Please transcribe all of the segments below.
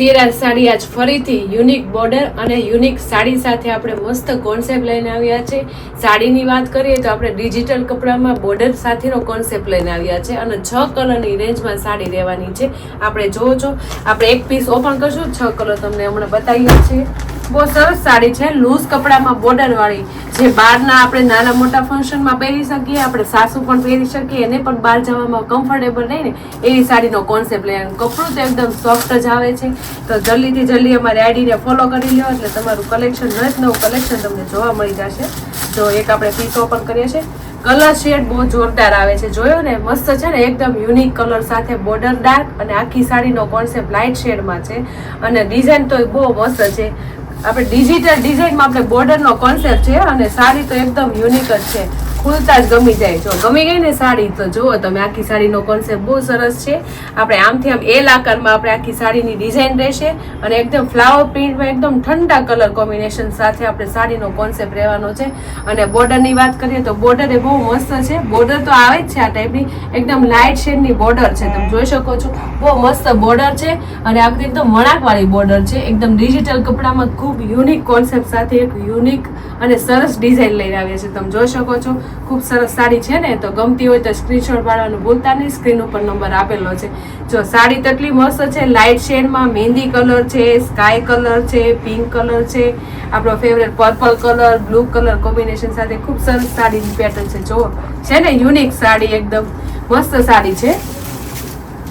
સિરાજ સાડી આજ ફરીથી unique border અને યુનિક સાડી સાથે આપણે મસ્ત કોન્સેપ્ટ લઈને આવ્યા છે. સાડીની વાત કરીએ તો આપણે ડિજિટલ કપડામાં બોર્ડર સાથેનો કોન્સેપ્ટ લઈને આવ્યા છે અને છ કલરની રેન્જમાં સાડી રહેવાની છે. આપણે જોવો છો. આપણે એક પીસ ઓપન કરશું. છ કલર તમને હમણાં બતાવીએ છીએ બહુ સરસ સાડી છે લૂઝ કપડામાં બોર્ડર વાળી જે બહારના આપણે નાના મોટા ફંક્શનમાં પહેરી શકીએ, આપણે સાસુ પણ પહેરી શકીએ, એને પણ બહાર જવામાં કમ્ફર્ટેબલ નહીં ને, એવી સાડીનો કોન્સેપ્ટ લઈએ. કપડું તો એકદમ સોફ્ટ જ આવે છે. તો જલ્દીથી જલ્દી અમારી આઈડીને ફોલો કરી લો એટલે તમારું કલેક્શન નવ નવું કલેક્શન તમને જોવા મળી જશે. તો એક આપણે પીસ ઓપન કરીએ છીએ. કલર શેડ બહુ જોરદાર આવે છે. જોયો ને? મસ્ત છે ને? એકદમ યુનિક કલર સાથે બોર્ડર ડાર્ક અને આખી સાડીનો કોન્સેપ્ટ લાઇટ શેડમાં છે. અને ડિઝાઇન તો બહુ મસ્ત છે. આપણે ડિજિટલ ડિઝાઇનમાં આપણે બોર્ડરનો કોન્સેપ્ટ છે અને સારી તો એકદમ યુનિક જ છે. ખુલતા જ ગમી જાય. જો ગમી ગઈ ને સાડી, તો જુઓ તમે આખી સાડીનો કોન્સેપ્ટ બહુ સરસ છે. આપણે આમથી આમ એલ આકારમાં આપણે આખી સાડીની ડિઝાઇન રહેશે અને એકદમ ફ્લાવર પ્રિન્ટમાં એકદમ ઠંડા કલર કોમ્બિનેશન સાથે આપણે સાડીનો કોન્સેપ્ટ રહેવાનો છે. અને બોર્ડરની વાત કરીએ તો બોર્ડર એ બહુ મસ્ત છે. બોર્ડર તો આવે જ છે આ ટાઈપની એકદમ લાઇટ શેડની બોર્ડર છે. તમે જોઈ શકો છો. બહુ મસ્ત બોર્ડર છે અને આ એકદમ વણાકવાળી બોર્ડર છે. એકદમ ડિજિટલ કપડામાં ખૂબ યુનિક કોન્સેપ્ટ સાથે એક યુનિક અને સરસ ડિઝાઇન લઈને આવ્યા છે. તમે જોઈ શકો છો. ખૂબ સરસ સાડી છે ને, તો ગમતી હોય તો સ્ક્રીનશોટ પાડવાનું ભૂલતા નહીં સ્ક્રીન ઉપર નંબર આપેલો છે. જો સાડી તેટલી મસ્ત છે લાઇટ શેડમાં મહેંદી કલર છે સ્કાય કલર છે પિંક કલર છે, આપણો favourite purple colour blue colour combination સાથે ખૂબ સરસ સાડીની પેટર્ન છે. જુઓ છે ને યુનિક સાડી એકદમ, મસ્ત સાડી છે.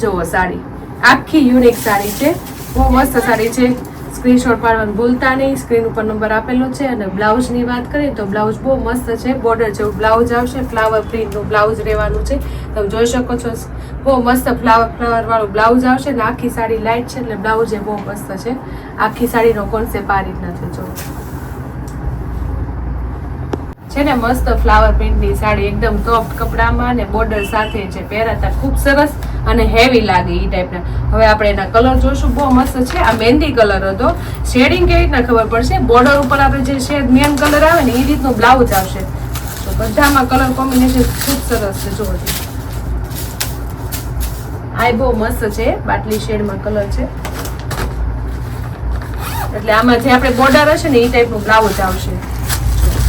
જુઓ સાડી, આખી યુનિક સાડી છે. બહુ મસ્ત સાડી છે. સ્ક્રીનશોટ પાડવાનું ભૂલતા નહીં, સ્ક્રીન ઉપર નંબર આપેલો છે અને બ્લાઉઝની વાત કરીએ તો બ્લાઉઝ બહુ મસ્ત છે, બોર્ડર જેવું બ્લાઉઝ આવશે ફ્લાવર પ્રિન્ટનું બ્લાઉઝ રહેવાનું છે. તમે જોઈ શકો છો, બહુ મસ્ત ફ્લાવર ફ્લાવર વાળું બ્લાઉઝ આવશે ને આખી સાડી લાઇટ છે એટલે બ્લાઉઝ એ બહુ મસ્ત છે. આખી સાડીનો કોન્સેપ્ટ આ રીતના છે, જો. છે ને મસ્ત ફ્લાવર પ્રિન્ટની સાડી એકદમ સોફ્ટ કપડામાં ને બોર્ડર સાથે છે પહેરાતા, ખૂબ સરસ અને હેવી લાગે એ ટાઈપના હવે આપણે એના કલર જોઈશું, બહુ મસ્ત છે. આ મહેંદી કલર હતો. શેડિંગ કેવી રીતના ખબર પડશે? બોર્ડર ઉપર આપણે જે શેડ મેન કલર આવે ને એ રીતનું બ્લાઉઝ આવશે. તો બધામાં કલર કોમ્બિનેશન ખૂબ સરસ છે જોવો આ બહુ મસ્ત છે, બાટલી શેડમાં કલર છે. એટલે આમાં જે આપણે બોર્ડર હશે ને એ ટાઈપનું બ્લાઉઝ આવશે.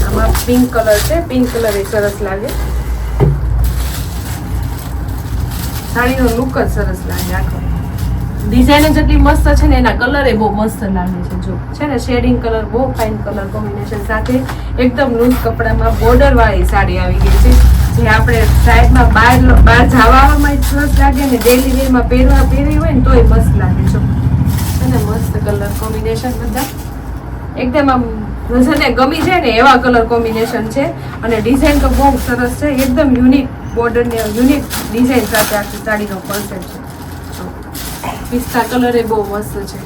આમાં પિંક કલર છે પિંક કલર એ સરસ લાગે. સાડીનો લુક જ સરસ લાગે આખો. ડિઝાઇન જ એટલી મસ્ત છે ને, એના કલર એ બહુ મસ્ત લાગે છે, જો. છે ને શેડિંગ કલર બહુ ફાઇન કલર કોમ્બિનેશન સાથે એકદમ લૂઝ કપડામાં બોર્ડર વાળી સાડી આવી ગઈ છે, જે આપણે સાઈડમાં બહાર બહાર જવામાં સરસ લાગે ને ડેલી વેરમાં પહેરવા પહેરી હોય ને, તોય મસ્ત લાગે છે અને મસ્ત કલર કોમ્બિનેશન બધા. એકદમ આમ જેને ગમી છે ને એવા કલર કોમ્બિનેશન છે. અને ડિઝાઇન તો બહુ સરસ છે. એકદમ યુનિક બોર્ડર ને યુનિક ડિઝાઇન સાથે આખી સાડીનો કોન્સેપ્ટ છે. પિસ્તા કલર એ બહુ મસ્ત છે.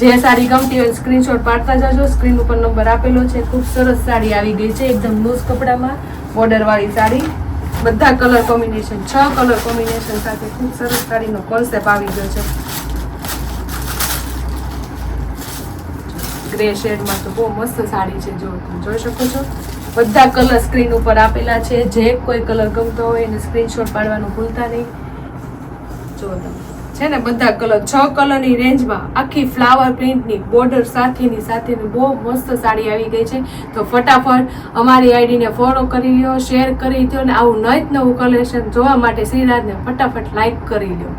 જે સાડી ગમતી હોય સ્ક્રીનશોટ પાડતા જજો. સ્ક્રીન ઉપર નંબર આપેલો છે. ખૂબ સરસ સાડી આવી ગઈ છે. એકદમ લૂઝ કપડામાં બોર્ડરવાળી સાડી. બધા કલર કોમ્બિનેશન છ કલર કોમ્બિનેશન સાથે ખૂબ સરસ સાડીનો કોન્સેપ્ટ આવી ગયો છે. ગ્રે શેડમાં તો બહુ મસ્ત સાડી છે, જો તમે જોઈ શકો છો. બધા કલર સ્ક્રીન ઉપર આપેલા છે. જે કોઈ કલર ગમતો હોય એને સ્ક્રીનશોટ પાડવાનું ભૂલતા નહીં. જો તમે છે ને બધા કલર છ કલરની રેન્જમાં આખી ફ્લાવર પ્રિન્ટની બોર્ડર સાથેની સાથેની બહુ મસ્ત સાડી આવી ગઈ છે. તો ફટાફટ અમારી આઈડીને ફોલો કરી લ્યો શેર કરી દો ને આવું નવ નવું કલેક્શન જોવા માટે શ્રીરાજને ફટાફટ લાઈક કરી લ્યો.